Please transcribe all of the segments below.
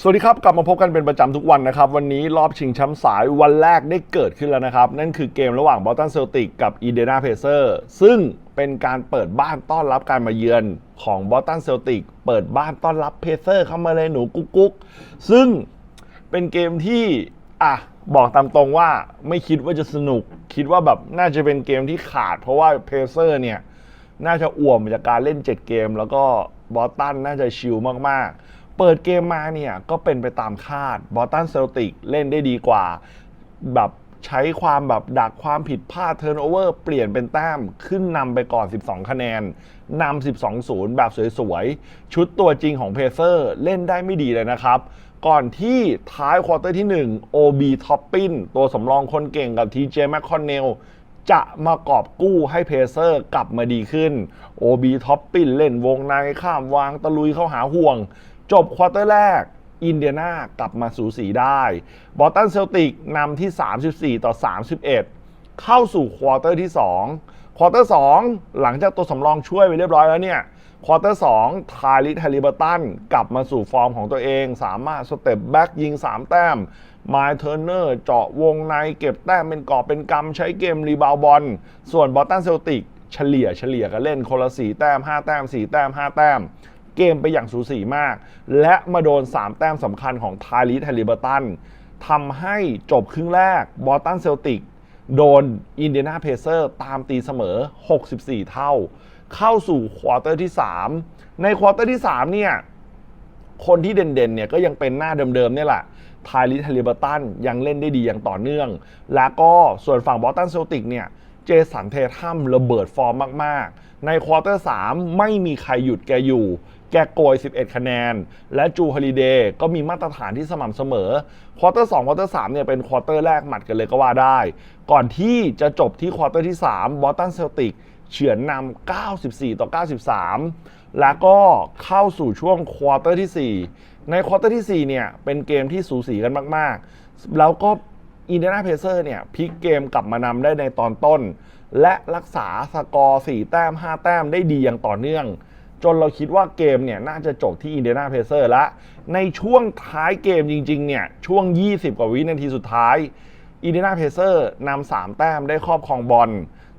สวัสดีครับ กลับมาพบกันเป็นประจำทุกวันนะครับ วันนี้รอบชิงแชมป์สายวันแรกได้เกิดขึ้นแล้วนะครับ นั่นคือเกมระหว่างบอ s ตันเซลติกกับอีเดนาเพเซอร์ซึ่งเป็นการเปิดบ้านต้อนรับการมาเยือนของบอ s ตันเซลติกเปิดบ้านต้อนรับเพเซอร์เข้ามาเลยหนูกุ๊กกุ๊กซึ่งเป็นเกมที่อะบอกตามตรงว่าไม่คิดว่าจะสนุก คิดว่าแบบน่าจะเป็นเกมที่ขาด เพราะว่าเพเซอร์เนี่ยน่าจะอ่วมจากการเล่น 7 เกม แล้วก็บอสตันน่าจะชิลมากๆ เปิดเกมมาเนี่ยก็เป็นไปตามคาดบอตันเซลติกเล่นได้ดีกว่า แบบใช้ความแบบดักความผิดพลาดเทิร์นโอเวอร์เปลี่ยนเป็นแต้มขึ้นนำไปก่อน 12 คะแนนนำ12-0 แบบสวยๆ ชุดตัวจริงของเพเซอร์เล่นได้ไม่ดีเลยนะครับ ก่อนที่ท้ายควอเตอร์ที่ 1 OB ท็อปปินตัวสำรองคนเก่งกับ TJ m c c o n n e l จะมากอบกู้ให้เพเซอร์กลับมาดีขึ้น OB ท็อปปินเล่นวงในข้ามวางตะลุยเข้าหาห่วง จบควอเตอร์แรก อินเดียนากลับมาสูสีได้บอตันเซลติกนำที่ 34 ต่อ 31 เข้าสู่ควอเตอร์ที่ 2 ควอเตอร์ 2 หลังจากตัวสำรองช่วยไปเรียบร้อยแล้วเนี่ยควอเตอร์2ทาริทาริเบอร์ตันกลับมาสู่ฟอร์มของตัวเอง สามารถสเต็ปแบ็กยิง 3 แต้มมายเทอร์เนอร์เจาะวงในเก็บแต้มเป็นกอบเป็นกำใช้เกมรีบาวบอล ส่วนบอตันเซลติกเฉลี่ยเฉลี่ยกันเล่นคนละ 4 แต้ม 5 แต้ม 4 แต้ม 5 แต้ม เกมไปอย่างสูสีมาก และมาโดน 3 แต้มสำคัญของทาริทาริเบอร์ตันทำให้จบครึ่งแรกบอสตันเซลติกโดนอินเดียนาเพเซอร์ตามตีเสมอ 64 เท่า เข้าสู่ควอเตอร์ที่ 3 ในควอเตอร์ที่ 3 เนี่ย คนที่เด่นๆเนี่ยก็ยังเป็นหน้าเดิมๆเนี่ยแหละไทลิทาริเบอร์ตันยังเล่นได้ดีอย่างต่อเนื่อง แล้วก็ส่วนฝั่งบอสตันเซลติกเนี่ย เจสันเททัมระเบิดฟอร์มมากๆ ในควอเตอร์3ไม่มีใครหยุดแกอยู่ แกโกย 11 คะแนน และจูฮอลิเดย์ก็มีมาตรฐานที่สม่ำเสมอ ควอเตอร์2ควอเตอร์3เนี่ยเป็นควอเตอร์แรกหมัดกันเลยก็ว่าได้ ก่อนที่จะจบที่ควอเตอร์ที่ 3 บอสตันเซลติกเฉือนนำ 94 ต่อ 93 แล้วก็เข้าสู่ช่วงควอเตอร์ที่ 4 ในควอเตอร์ที่ 4 เนี่ย เป็นเกมที่สูสีกันมาก ๆ แล้วก็อินเดียนาเพเซอร์เนี่ยพลิกเกมกลับมานำได้ในตอนต้น และรักษาสกอร์ 4 แต้ม 5 แต้มได้ดีอย่างต่อเนื่อง จนเราคิดว่าเกมเนี่ยน่าจะจบที่อินเดียนาเพเซอร์ละ ในช่วงท้ายเกมจริง ๆ เนี่ย ช่วง 20 กว่าวินาทีสุดท้ายอินเดียนาเพเซอร์นำ3แต้มได้ครอบครองบอล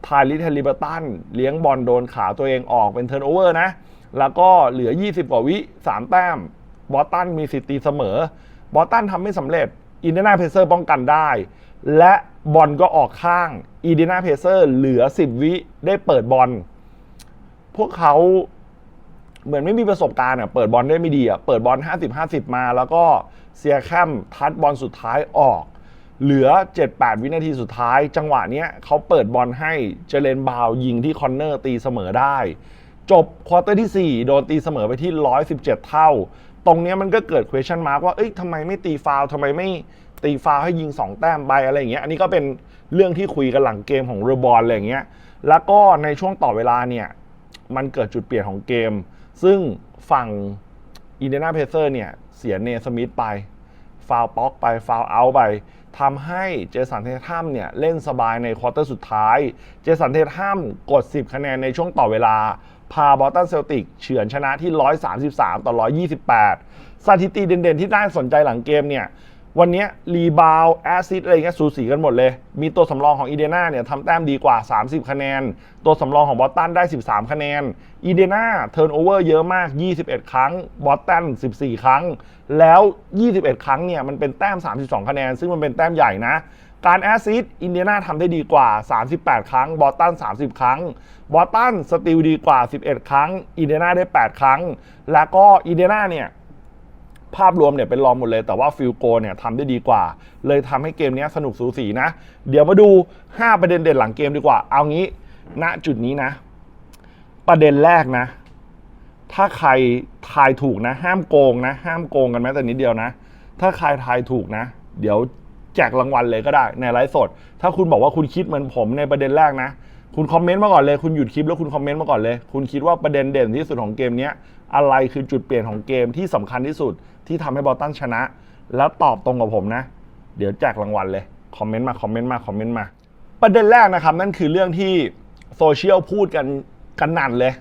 ทาริทาริเบอร์ตันเลี้ยงบอลโดนขาตัวเองออกเป็นเทิร์นโอเวอร์นะ แล้วก็เหลือ 20 กว่าวิ 3 แต้ม บอสตันมีสิทธิ์เสมอ บอสตันทำไม่สำเร็จอินเดียนาเพเซอร์ป้องกันได้ และบอลก็ออกข้างอินเดียนาเพเซอร์เหลือ 10 วิได้เปิดบอลพวกเขา เหมือนไม่มีประสบการณ์อะเปิดบอลได้ไม่ดีอะเปิดบอล 50-50 มา แล้วก็เซียแคมทัดบอลสุดท้ายออก เหลือ 7-8 วินาทีสุดท้าย จังหวะเนี้ยเขาเปิดบอลให้เจเลนบาวยิงที่คอนเนอร์ตีเสมอได้ จบควอเตอร์ที่ 4 โดนตีเสมอไปที่ 117 เท่า ตรงเนี้ยมันก็เกิด question mark ว่าเอ้ยทำไมไม่ตีฟาวทำไมไม่ตีฟาวให้ยิง 2 แต้มไปอะไรอย่างเงี้ยอันนี้ก็เป็นเรื่องที่คุยกันหลังเกมของเรอบอลอะไรอย่างเงี้ยแล้วก็ในช่วงต่อเวลาเนี่ยมันเกิดจุดเปลี่ยนของเกม ซึ่งฝั่งอินเดียนาเพเซอร์เนี่ยเสียเนสมิธไป ฟาวป๊อกไป ฟาวเอาไปทำให้เจสันเททัมเนี่ยเล่นสบายในควอเตอร์สุดท้าย เจสันเททัมกด 10 คะแนนในช่วงต่อเวลา พาบอสตันเซลติกเฉือนชนะที่ 133 ต่อ 128 สถิติเด่นๆ ที่น่าสนใจหลังเกมเนี่ย วันนี้รีบาวแอซิดอะไรเงี้ยสูสีกันหมดเลย มีตัวสำรองของอีเดนาเนี่ยทำแต้มดีกว่า 30 คะแนน ตัวสำรองของบอสตันได้ 13 คะแนนอีเดนาเทิร์นโอเวอร์เยอะมาก 21 ครั้งบอสตัน14 ครั้ง แล้ว 21 ครั้งเนี่ยมันเป็นแต้ม 32 คะแนน ซึ่งมันเป็นแต้มใหญ่นะการแอซิดอินเดียนาทำได้ดีกว่า 38 ครั้ง บอสตัน 30 ครั้ง บอสตันสติลดีกว่า 11 ครั้ง อินเดียนาได้ 8 ครั้ง แล้วก็อินเดียนาเนี่ย ภาพรวมเนี่ยเป็นรองหมดเลย แต่ว่าฟิลโกเนี่ยทำได้ดีกว่า เลยทำให้เกมนี้สนุกสูสีนะ เดี๋ยวมาดู 5 ประเด็นเด่นหลังเกมดีกว่า เอางี้ ณจุดนี้นะ ประเด็นแรกนะ ถ้าใครทายถูกนะ ห้ามโกงนะ ห้ามโกงกันแม้แต่นิดเดียวนะ ถ้าใครทายถูกนะ เดี๋ยวแจกรางวัลเลยก็ได้ในไลฟ์สด ถ้าคุณบอกว่าคุณคิดเหมือนผมในประเด็นแรกนะคุณคอมเมนต์มาก่อนเลย คุณหยุดคลิปแล้วคุณคอมเมนต์มาก่อนเลย คุณคิดว่าประเด็นเด่นที่สุดของเกมนี้อะไรคือจุดเปลี่ยนของเกมที่สำคัญที่สุด ที่ทำให้บอลตันชนะ แล้วตอบตรงกับผมนะ เดี๋ยวแจกรางวัลเลย คอมเมนต์มา คอมเมนต์มา คอมเมนต์มา ประเด็นแรกนะครับ นั่นคือเรื่องที่โซเชียลพูดกันกันหนันเลย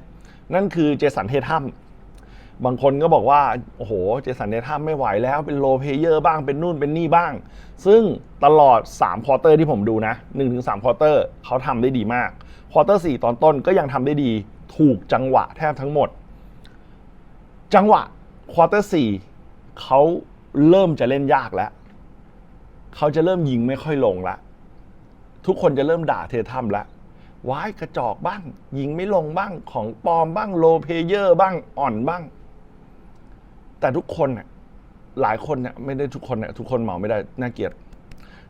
นั่นคือเจสันเททัมบางคนก็บอกว่า โอ้โห เจสันเนทัมไม่ไหวแล้วเป็นโลเพเยอร์บ้างเป็นนู่นเป็นนี่บ้าง ซึ่งตลอด3ควอเตอร์ที่ผมดูนะ1-3ควอเตอร์เขาทำได้ดีมากควอเตอร์4ตอนต้นก็ยังทำได้ดีถูกจังหวะแทบทั้งหมด จังหวะควอเตอร์สี่ เขาเริ่มจะเล่นยากแล้ว เขาจะเริ่มยิงไม่ค่อยลงละ ทุกคนจะเริ่มด่าเททัมล้วว้ายกระจอกบ้าง ยิงไม่ลงบ้างของปลอมบ้างโลเพเยอร์บ้างอ่อนบ้าง แต่ทุกคนน่ะหลายคนเนี่ยไม่ได้ทุกคนเนี่ยทุกคนเหมาไม่ได้น่าเกลียด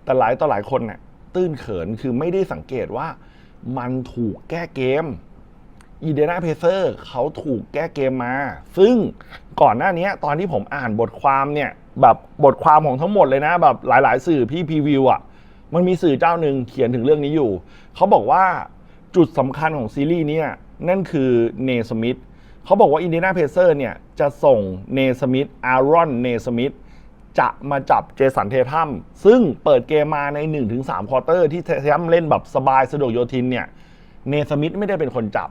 แต่หลายต่อหลายคนเนี่ยตื้นเขินคือไม่ได้สังเกตว่ามันถูกแก้เกม อีเดนาเพเซอร์เขาถูกแก้เกมมา ซึ่งก่อนหน้านี้ตอนที่ผมอ่านบทความเนี่ยแบบบทความของทั้งหมดเลยนะ แบบหลาย ๆ สื่อพี่พรีวิวอะมันมีสื่อเจ้าหนึ่งเขียนถึงเรื่องนี้อยู่ เขาบอกว่าจุดสำคัญของซีรีส์เนี้นั่นคือเนสมิธเขาบอกว่าอินเดียนาเพเซอร์เนี่ยจะส่งเนสมิธอารอนเนสมิธจะมาจับเจสันเททัมซึ่งเปิดเกมมาใน 1-3 ควอเตอร์ที่เททัมเล่นแบบสบายสะดวกโยทินเนี่ยเนสมิธไม่ได้เป็นคนจับ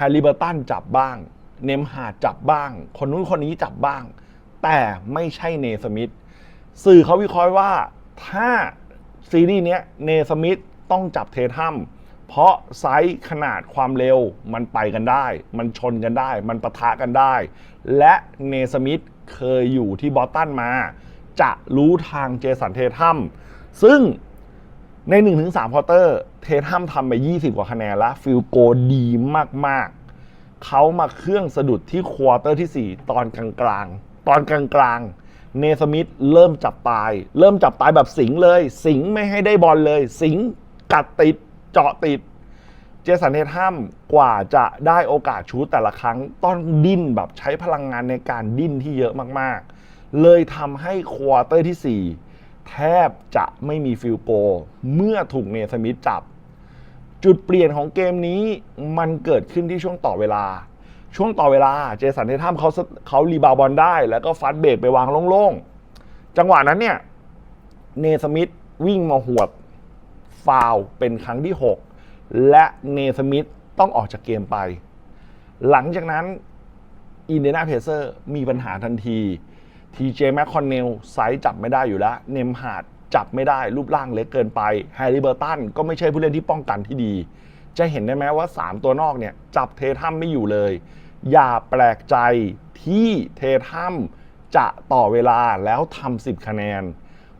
แฮร์ริเบอร์ตันจับบ้าง เนมฮาร์จับบ้าง คนนู้นคนนี้จับบ้าง แต่ไม่ใช่เนสมิธสื่อเขาวิเคราะห์ว่าถ้าซีรีส์เนี้ยเนสมิธต้องจับเททัมเพราะไซส์ขนาดความเร็วมันไปกันได้ มันชนกันได้ มันปะทะกันได้ และเนสมิธเคยอยู่ที่บอสตันมา จะรู้ทางเจสันเททัมซึ่ง ใน 1-3 ควอเตอร์ เททัมทำไป 20 กว่าคะแนนแล้วฟิลโกดีมาก ๆ เขามาเครื่องสะดุดที่ควอเตอร์ที่ 4 ตอนกลางๆ ตอนกลางๆ เนสมิธเริ่มจับตาย เริ่มจับตายแบบสิงเลย สิงไม่ให้ได้บอลเลย สิงกัดติดเจาะติด เจสันเททัมกว่าจะได้โอกาสชูตแต่ละครั้ง ต้องดิ้นแบบใช้พลังงานในการดิ้นที่เยอะมากๆ เลยทำให้ควอเตอร์ที่ 4 แทบจะไม่มีฟิลโกเมื่อถูกเนสมิธจับ จุดเปลี่ยนของเกมนี้มันเกิดขึ้นที่ช่วงต่อเวลา ช่วงต่อเวลาเจสันเททัมเขาเขารีบาวด์บอลได้ แล้วก็ฟัดเบรกไปวางโล่งๆ จังหวะนั้นเนี่ยเนสมิธวิ่งมาหวดฟาวเป็นครั้งที่ 6 และเนสมิธต้องออกจากเกมไป หลังจากนั้นอินเดียนาเพเซอร์มีปัญหาทันที ทีเจแมคคอนเนลไซส์จับไม่ได้อยู่แล้ว เนมฮาร์ดจับไม่ได้รูปร่างเล็กเกินไปแฮร์รี่เบอร์ตันก็ไม่ใช่ผู้เล่นที่ป้องกันที่ดี จะเห็นได้ไหมว่า 3 ตัวนอกเนี่ยจับเททัมไม่อยู่เลย อย่าแปลกใจที่เททัมจะต่อเวลาแล้วทำ10 คะแนน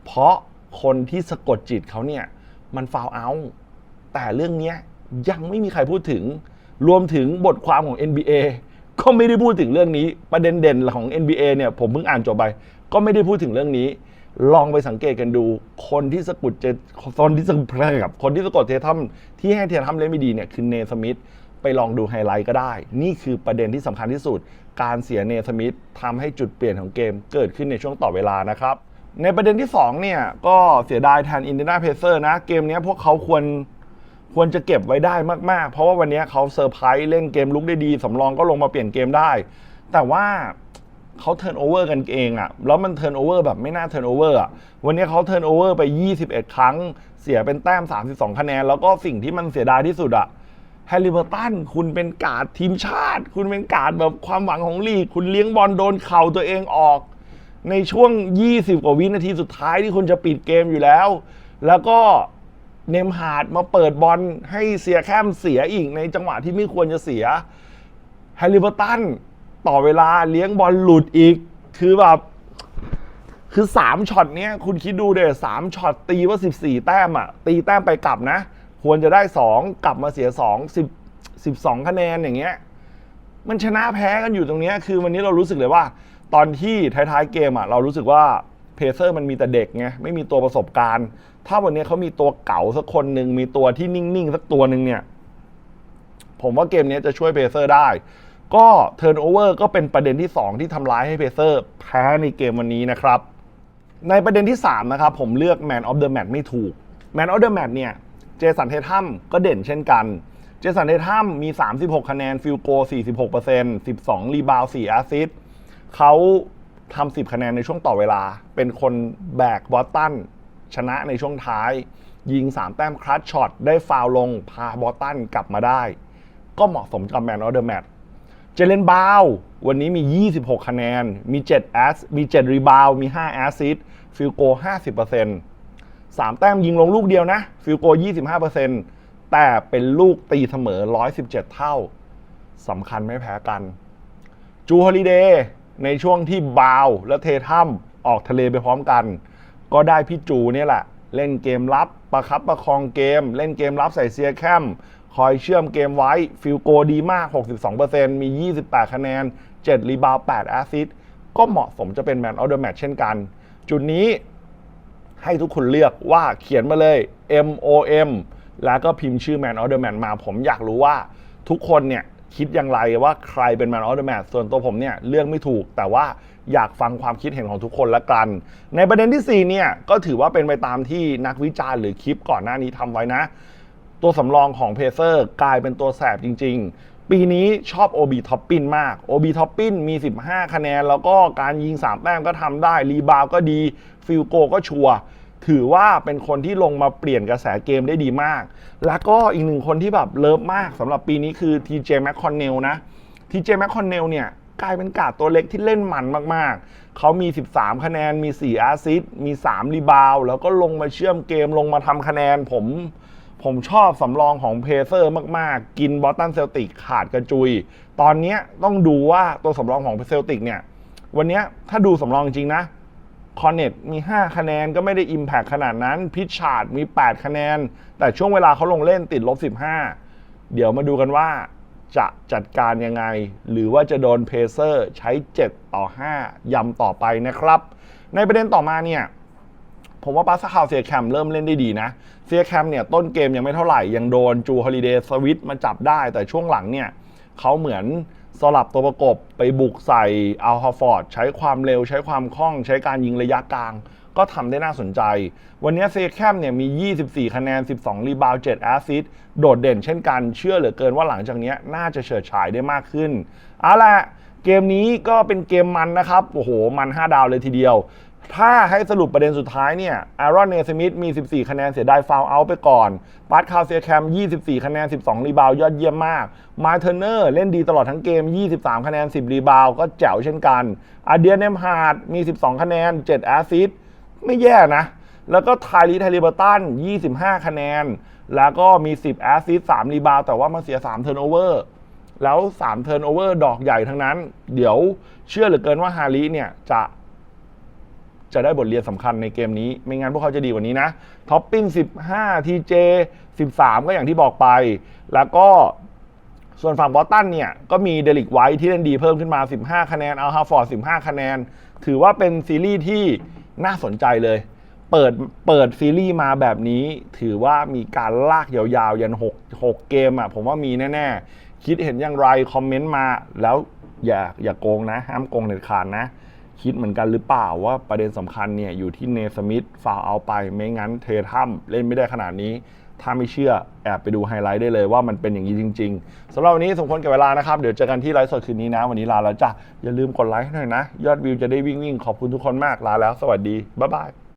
เพราะคนที่สะกดจิตเขาเนี่ยมันฟาวเอา แต่เรื่องนี้ยยังไม่มีใครพูดถึง รวมถึงบทความของ NBA ก็ไม่ได้พูดถึงเรื่องนี้ ประเด็นเด่นของ NBA เนี่ยผมเพิ่งอ่านจบไป ก็ไม่ได้พูดถึงเรื่องนี้ ลองไปสังเกตกันดู คนที่สะกดเจคนที่สะกดกับคนที่สะกดเททัมที่ให้เททัมเล่นไม่ดีเนี่ยคือเนสมิธไปลองดูไฮไลท์ก็ได้ นี่คือประเด็นที่สำคัญที่สุด การเสียเนสมิธทำให้จุดเปลี่ยนของเกมเกิดขึ้นในช่วงต่อเวลานะครับในประเด็นที่2เนี่ยก็เสียดายแทนอินเดียนาเพเซอร์นะ เกมนี้พวกเขาควร ควรจะเก็บไว้ได้มากๆ เพราะว่าวันนี้เขาเซอร์ไพรส์เล่นเกมลุกได้ดีสำรองก็ลงมาเปลี่ยนเกมได้ แต่ว่าเขาเทิร์นโอเวอร์กันเองอะแล้วมันเทิร์นโอเวอร์แบบไม่น่าเทิร์นโอเวอร์อะวันนี้เขาเทิร์นโอเวอร์ไป 21 ครั้ง เสียเป็นแต้ม 32 คะแนน แล้วก็สิ่งที่มันเสียดายที่สุดอะแฮร์รี่เบอร์ตันคุณเป็นการ์ดทีมชาติ คุณเป็นการ์ดแบบความหวังของลีก คุณเลี้ยงบอลโดนเข่าตัวเองออก ในช่วง 20 กว่าวินาทีสุดท้ายที่คุณจะปิดเกมอยู่แล้ว แล้วก็ เนมฮาร์ดมาเปิดบอลให้เสียแคมเสียอีกในจังหวะที่ไม่ควรจะเสียแฮร์รี่เบอร์ตันต่อเวลาเลี้ยงบอลหลุดอีก คือแบบ คือ3ช็อตเนี้ยคุณคิดดูเดี๋ยสามช็อตตีว่า14แต้มอะ ตีแต้มไปกลับนะ ควรจะได้2กลับมาเสีย2 10 12คะแนนอย่างเงี้ย มันชนะแพ้กันอยู่ตรงเนี้ยคือวันนี้เรารู้สึกเลยว่า ตอนที่ท้ายๆเกมอะ เรารู้สึกว่า เพเซอร์มันมีแต่เด็กไงไม่มีตัวประสบการณ์ ถ้าวันนี้เขามีตัวเก่าสักคนหนึ่งมีตัวที่นิ่งๆสักตัวหนึ่งเนี่ย ผมว่าเกมนี้จะช่วยเพเซอร์ได้ ก็เทิร์นโอเวอร์ก็เป็นประเด็นที่ 2 ที่ทำร้ายให้เพเซอร์แพ้ในเกมวันนี้นะครับ ในประเด็นที่ 3 นะครับ ผมเลือก Man of the Match ไม่ถูก Man of the Match เนี่ยเจสันเททัมก็เด่นเช่นกันเจสันเททัมมี 36 คะแนนฟิลโก46% 12 รีบาว4แอสซิสต์เขา ทำ10คะแนนในช่วงต่อเวลา เป็นคนแบกบอสตันชนะในช่วงท้าย ยิง 3 แต้มคลัตช์ช็อตได้ฟาวล์ลง พาบอสตันกลับมาได้ ก็เหมาะสมกับแมนออเดอร์แมตเจเลนบาววันนี้มี 26 คะแนน มี 7 แอส มี 7 รีบาว มี 5 แอสซิสฟิลโก 50% 3 แต้มยิงลงลูกเดียวนะ ฟิลโก 25%แต่เป็นลูกตีเสมอ 117 เท่าสำคัญไม่แพ้กัน จูฮอลิเดย์ ในช่วงที่บาวและเททัมออกทะเลไปพร้อมกัน ก็ได้พี่จูเนี่ยแหละ เล่นเกมรับประคับประคองเกม เล่นเกมรับใส่เซียแคมคอยเชื่อมเกมไว้ฟิลโกดีมาก 62%มี 28 คะแนน 7 รีบาว 8 แอสซิสก็เหมาะสมจะเป็นแมนออเดอะแมตช์เช่นกัน จุดนี้ให้ทุกคนเลือกว่าเขียนมาเลย M O M แล้วก็พิมพ์ชื่อ Man of the Match มา ผมอยากรู้ว่าทุกคนเนี่ย คิดอย่างไรว่าใครเป็น Man of the Match ส่วนตัวผมเนี่ยเลือกไม่ถูก แต่ว่าอยากฟังความคิดเห็นของทุกคนละกัน ในประเด็นที่ 4 เนี่ย ก็ถือว่าเป็นไปตามที่นักวิจารณ์หรือคลิปก่อนหน้านี้ทำไว้นะ ตัวสำรองของเพเซอร์กลายเป็นตัวแสบจริง ๆ ปีนี้ชอบ OB t o p p i n มาก OB t o p p i n มี 15 คะแนน แล้วก็การยิง 3 แต้มก็ทำได้ รีบาวก็ดี ฟิลโกก็ชัวร์ ถือว่าเป็นคนที่ลงมาเปลี่ยนกระแสเกมได้ดีมาก แล้วก็อีกหนึ่งคนที่แบบเลิฟมากสำหรับปีนี้คือ TJ McConnell นะ TJ McConnell เนี่ยกลายเป็นกาดตัวเล็กที่เล่นมันมากๆ เขามี 13 คะแนน มี 4 อาซิสมี 3 รีบาว แล้วก็ลงมาเชื่อมเกมลงมาทำคะแนน ผม ผมชอบสำรองของเพเซอร์มากๆ กินบอสตันเซลติกขาดกระจุย ตอนนี้ต้องดูว่าตัวสำรองของเซลติกเนี่ย วันนี้ถ้าดูสำรองจริงนะ คอนเนตมี 5 คะแนนก็ไม่ได้อิมแพคขนาดนั้น พิชชาร์ดมี 8 คะแนน แต่ช่วงเวลาเขาลงเล่นติดลบ 15 เดี๋ยวมาดูกันว่าจะจัดการยังไง หรือว่าจะโดนเพเซอร์ใช้ 7 ต่อ 5ยำต่อไปนะครับ ในประเด็นต่อมาเนี่ยผมว่าปาสคาลเซียแคมเริ่มเล่นได้ดีนะ เซียแคมเนี่ยต้นเกมยังไม่เท่าไหร่ ยังโดนจูฮอลิเดย์สวิตมาจับได้ แต่ช่วงหลังเนี่ยเขาเหมือน สลับตัวประกบไปบุกใส่อัลฮาฟอร์ดใช้ความเร็วใช้ความคล่อง ใช้การยิงระยะกลาง ก็ทำได้น่าสนใจ วันนี้เซคแคมเนี่ยมี 24 คะแนน 12 รีบาว7แอสซิสต์โดดเด่นเช่นกันเชื่อเหลือเกินว่าหลังจากนี้น่าจะเฉิดฉายได้มากขึ้นเอาละเกมนี้ก็เป็นเกมมันนะครับ โอ้โห มัน 5 ดาวเลยทีเดียว ถ้าให้สรุปประเด็นสุดท้ายเนี่ยอารอนเนสมิธมี 14 คะแนนเสียดายฟาวเอาไปก่อนปาร์ตคาวเซียแคม 24 คะแนน 12 รีบาวยอดเยี่ยมมาก มาเทเนอร์เล่นดีตลอดทั้งเกม 23 คะแนน 10 รีบาว ก็แจ๋วเช่นกันอาเดียนเนมฮาร์ดมี 12 คะแนน 7 แอสซิสต์ไม่แย่นะ แล้วก็ไทลีไทลีเบอร์ตัน 25 คะแนน แล้วก็มี 10 แอสซิสต์3รีบาว แต่ว่ามาเสีย 3 เทิร์นโอเวอร์แล้ว3เทิร์นโอเวอร์ดอกใหญ่ทั้งนั้น เดี๋ยวเชื่อเหลือเกินว่าฮาริเนี่ยจะ จะได้บทเรียนสำคัญในเกมนี้ ไม่งั้นพวกเขาจะดีกว่านี้นะท็อปปิ้ง 15 TJ 13 ก็อย่างที่บอกไป แล้วก็ส่วนฝั่งบอสตันเนี่ยก็มีเดลิกไวท์ที่เล่นดีเพิ่มขึ้นมา 15 คะแนนเอัลฮาฟอร์ด15 คะแนน ถือว่าเป็นซีรีส์ที่น่าสนใจเลย เปิดเปิดซีรีส์มาแบบนี้ ถือว่ามีการลากยาวๆ ยัน 6 6 เกมอะผมว่ามีแน่ๆ คิดเห็นอย่างไร คอมเมนต์มาแล้วอย่าอย่าโกงนะ ห้ามโกงเด็ดขาดนะ คิดเหมือนกันหรือเปล่าว่าประเด็นสำคัญเนี่ยอยู่ที่เนสมิธฟาวเอาไป ไม่งั้นเททัมเล่นไม่ได้ขนาดนี้ ถ้าไม่เชื่อแอบไปดูไฮไลท์ได้เลยว่ามันเป็นอย่างนี้จริง ๆสำหรับวันนี้สมควรกับเวลานะครับ เดี๋ยวเจอกันที่ไลฟ์สดคืนนี้นะ วันนี้ลาแล้วจ้ะอย่าลืมกดไลค์ให้หน่อยนะ ยอดวิวจะได้วิ่งๆขอบคุณทุกคนมากลาแล้ว สวัสดีบ๊ายบาย